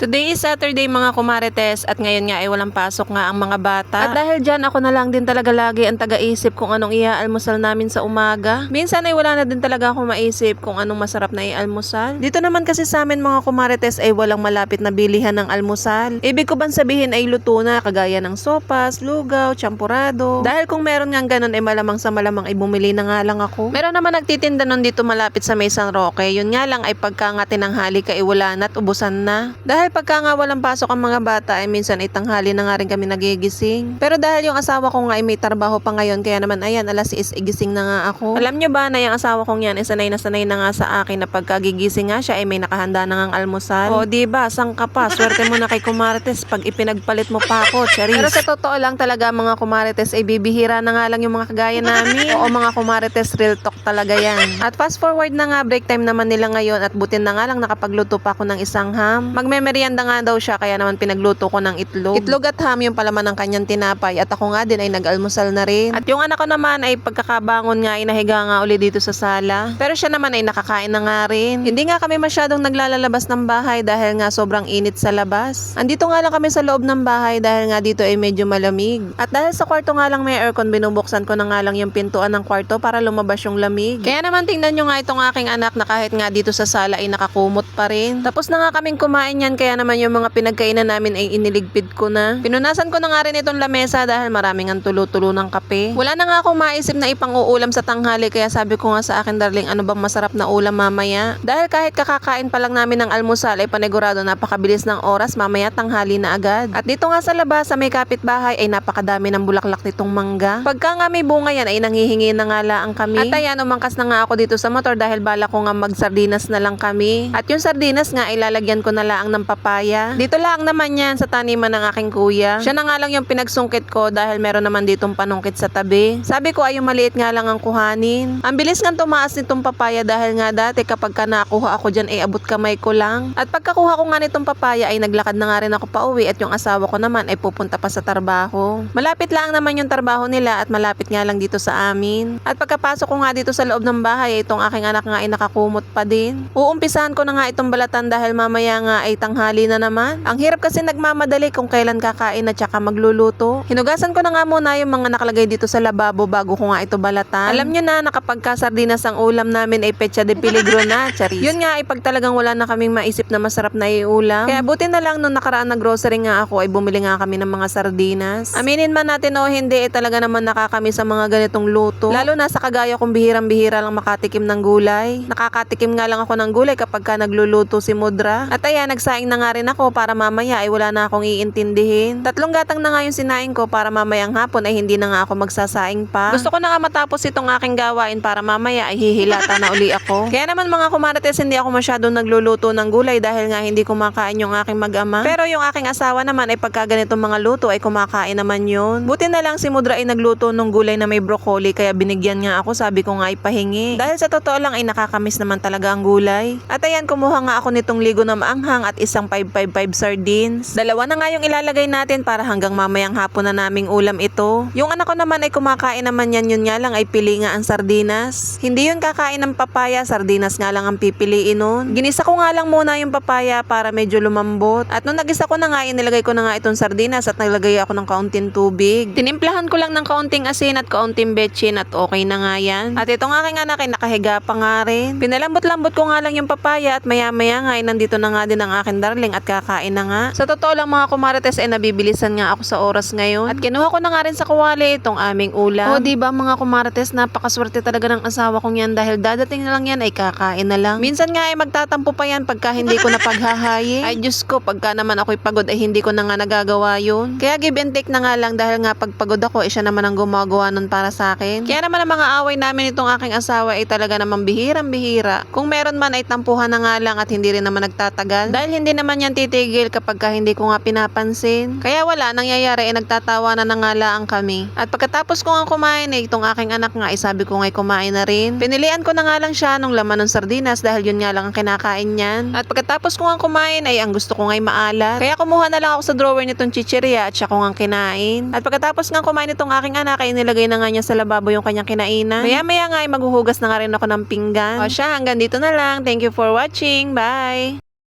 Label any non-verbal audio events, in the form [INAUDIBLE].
Today is Saturday mga kumarites at ngayon nga ay walang pasok nga ang mga bata. At dahil dyan ako na lang din talaga lagi ang taga-isip kung anong iaalmusal namin sa umaga. Minsan ay wala na din talaga ako maisip kung anong masarap na ialmusal. Dito naman kasi sa amin mga kumarites ay walang malapit na bilihan ng almusal. Ibig ko bang sabihin ay luto na kagaya ng sopas, lugaw, champurado. Dahil kung meron nga ganun ay malamang sa malamang ay bumili na nga lang ako. Meron naman nagtitinda nun dito malapit sa may San Roque. Yun nga lang ay pagka nga tinanghali ka ay na at ubusan na. Dahil pagka nga walang pasok ang mga bata ay minsan ay tanghali na nga rin kami nagigising. Pero dahil yung asawa ko nga ay may trabaho pa ngayon kaya naman ayan alas 6 igising na nga ako. Alam nyo ba na yung asawa kong yan ay sanay na sanay na nga sa akin na pagka gigising nga siya ay may nakahanda na ngang almusal. O di ba sang ka pa swerte mo na kay Kumarites pag ipinagpalit mo pa ako charis. Pero sa totoo lang talaga mga Kumarites ay bibihira na nga lang yung mga kagaya namin. [LAUGHS] Oo mga Kumarites real talk talaga yan. At fast forward na nga break time naman nila ngayon at butin na nga lang nakapagluto pa ako ng isang ham. Magmemeryenda nga daw siya kaya naman pinagluto ko ng itlog. Itlog at ham yung palaman ng kanyang tinapay at ako nga din ay nag-almusal na rin. At yung anak ko naman ay pagkakabangon nga ay nahiga nga uli dito sa sala. Pero siya naman ay nakakain na nga rin. Hindi nga kami masyadong naglalalabas ng bahay dahil nga sobrang init sa labas. Andito nga lang kami sa loob ng bahay dahil nga dito ay medyo malamig. At dahil sa kwarto nga lang may aircon, binubuksan ko na nga lang yung pintuan ng kwarto para lumabas yung lamig. Kaya naman tingnan nyo nga itong aking anak na kahit nga dito sa sala ay nakakumot pa rin. Tapos na nga kaming kumain yan kaya naman yung mga pinagkainan namin ay iniligpid ko na. Pinunasan ko na nga rin itong lamesa dahil maraming ang tulo-tulo ng kape. Wala na nga ako maisip na ipang-uulam sa tanghali kaya sabi ko nga sa akin darling ano bang masarap na ulam mamaya. Dahil kahit kakakain pa lang namin ng almusal ay panigurado napakabilis ng oras mamaya tanghali na agad. At dito nga sa labas sa may kapitbahay ay napakadami ng bulaklak nitong mangga. Pagka nga may bunga yan ay nanghihingi na nga laang kami. At ayan umangkas na nga ako dito sa motor dahil bala ko nga magsardinas na lang kami. At yung sardinas nga ay lalagyan ko na laang ng papaya. Dito lang naman yan sa taniman ng aking kuya. Siya na nga lang yung pinagsungkit ko dahil meron naman ditong panungkit sa tabi. Sabi ko ay yung maliit nga lang ang kuhanin. Ang bilis nga tumaas nitong papaya dahil nga dati kapag ka nakuha ako dyan ay abot kamay ko lang. At pagkakuha ko nga nitong papaya ay naglakad na nga rin ako pa uwi at yung asawa ko naman ay pupunta pa sa trabaho. Malapit lang naman yung trabaho nila at malapit nga lang dito sa amin. At pagkapasok ko nga dito sa loob ng bahay, itong aking anak nga ay nakakumot pa din. Uumpisahan ko na nga itong balatan dahil mamaya nga ay tanghali na naman. Ang hirap kasi nagmamadali kung kailan kakain at saka magluluto. Hinugasan ko na nga muna yung mga nakalagay dito sa lababo bago ko nga ito balatan. Alam nyo na na kapag kasardinas ang ulam namin ay pecha de peligro na, [LAUGHS] charis. Yun nga ay pag talagang wala na kaming maisip na masarap na iulam. Kaya buti na lang nung nakaraan na grocery nga ako ay bumili nga kami ng mga sardinas. Aminin man natin o hindi, eh, talaga naman nakakami sa mga ganitong luto. Lalo na sa kagaya kong bihirang-bihira lang makatikim ng gulay. Nakakatikim nga lang ako ng gulay kapag ka nagluluto si Mudra. At ayan, nagsaing na nga rin ako para mamaya ay wala na akong iintindihin. Tatlong gatang na nga yung sinaing ko para mamayang hapon ay hindi na nga ako magsasaing pa. Gusto ko na nga matapos itong aking gawain para mamaya ay hihilata na uli ako. [LAUGHS] Kaya naman mga kumarates, hindi ako masyadong nagluluto ng gulay dahil nga hindi kumakain yung aking mag-ama. Pero yung aking asawa naman ay pagka ganitong mga luto ay kumakain naman yun. Buti na lang si Mudra ay nagluto ng gulay na may broccoli kaya binigyan nga ako sabi ko nga ay pahingi. Dahil sa totoo lang ay nakakamiss naman talaga ang gulay. At ayan kumuha nga ako nitong ligo na maanghang at isang 555 sardines. Dalawa na nga yung ilalagay natin para hanggang mamayang hapon na naming ulam ito. Yung anak ko naman ay kumakain naman yan yun nga lang ay pili nga ang sardinas. Hindi yun kakain ng papaya, sardinas nga lang ang pipiliin nun. Ginisa ko nga lang muna yung papaya para medyo lumambot. At nung nagisa ko na nga, inilagay ko na nga itong sardinas at naglagay ako ng kaunting tubig. Tinimplahan ko lang ng kaunting asin at kaunting betchin at okay na nga yan. At itong aking anak ay nakahiga pa nga rin. Pinalambot-lambot ko nga lang yung papaya at maya-maya nga ay nandito na nga din ang aking darling at kakain na nga. Sa totoo lang mga kumarites ay nabibilisan nga ako sa oras ngayon. At kinuha ko na nga rin sa kuwali itong aming ulam. O di ba mga kumarites napakaswerte talaga ng asawa kong yan dahil dadating na lang yan ay kakain na lang. Minsan nga ay magtatampo pa yan pagka hindi ko napaghahayi. [LAUGHS] Ay Diyos ko pagka naman ako'y pagod ay hindi ko na nga nagagawa yun. Kaya give and take na nga lang dahil nga pag pagod ako ay siya naman ang gumagawa nun para sa akin. Kaya naman ang mga away namin itong aking asawa ay talaga naman bihirang bihira. Kung meron man ay tampuhan na nga lang at hindi rin naman nagtatagal. Dahil hindi naman yan titigil kapag ka hindi ko nga pinapansin. Kaya wala, nangyayari eh nagtatawa na nangalaang kami. At pagkatapos ko nga kumain eh, itong aking anak nga, eh, sabi ko nga kumain na rin. Pinilian ko na nga lang siya nung laman ng sardinas dahil yun nga lang ang kinakain niyan. At pagkatapos ko nga kumain ay ang gusto ko nga'y maalat. Kaya kumuha na lang ako sa drawer nitong chichirya at siya ko nga kinain. At pagkatapos nga kumain itong aking anak ay nilagay na nga niya sa lababo yung kanyang kinainan. Maya maya nga ay maghuhugas na nga rin ako ng pinggan. O siya, hanggang dito na lang. Thank you for watching. Bye!